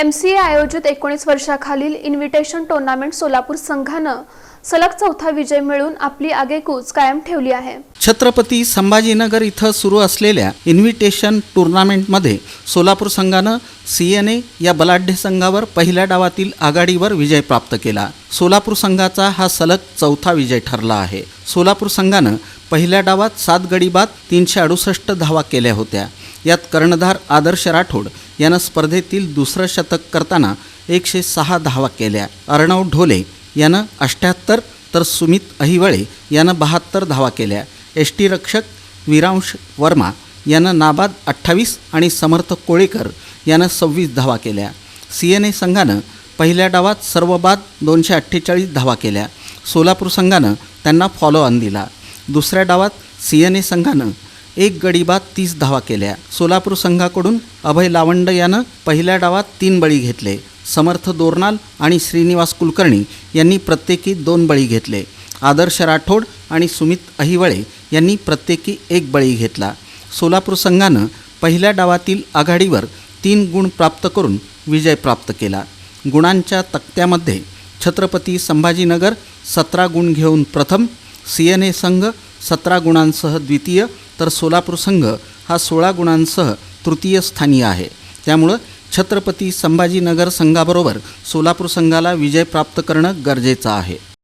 M C ए आयोजित एकोणीस वर्षाखालील इन्व्हिटेशन टुर्नामेंट सोलापूर संघानं सलग चौथा विजय मिळवून आपली आगेकूच कायम ठेवली आहे. छत्रपती संभाजीनगर इथं सुरू असलेल्या इन्व्हिटेशन टुर्नामेंटमध्ये सोलापूर संघानं सी एन ए या बलाढ्य संघावर पहिल्या डावातील आघाडीवर विजय प्राप्त केला. सोलापूर संघाचा हा सलग चौथा विजय ठरला आहे. सोलापूर संघानं पहिल्या डावात सात गडी बाद तीनशे अडुसष्ट धावा केल्या होत्या. यात कर्णधार आदर्श राठोड यानं स्पर्धेतील दुसरं शतक करताना एकशे सहा धावा केल्या. अर्णव ढोले यानं अष्ट्याहत्तर तर सुमित अहिवळे यानं बहात्तर धावा केल्या. एस टी रक्षक विरांश वर्मा यानं नाबाद अठ्ठावीस आणि समर्थ कोळेकर यानं सव्वीस धावा केल्या. सी एन ए संघानं पहिल्या डावात सर्व बाद दोनशे अठ्ठेचाळीस धावा केल्या. सोलापूर संघानं त्यांना फॉलो ऑन दिला. दुसऱ्या डावात सी एन ए संघानं एक गडी बाद तीस धावा केल्या. सोलापूर संघाकडून अभय लावंड यानं पहिल्या डावात तीन बळी घेतले. समर्थ दोरनाल आणि श्रीनिवास कुलकर्णी यांनी प्रत्येकी दोन बळी घेतले. आदर्श राठोड आणि सुमित अहिवळे यांनी प्रत्येकी एक बळी घेतला. सोलापूर संघानं पहिल्या डावातील आघाडीवर तीन गुण प्राप्त करून विजय प्राप्त केला. गुणांच्या तक्त्यामध्ये छत्रपती संभाजीनगर सतरा गुण घेऊन प्रथम सी एन ए संघ सतरा गुणांसह द्वितीय तर सोलापूर संघ हा सोळा गुणांसह तृतीय स्थानी आहे. त्यामुळं छत्रपती संभाजीनगर संघाबरोबर सोलापूर संघाला विजय प्राप्त करणं गरजेचं आहे.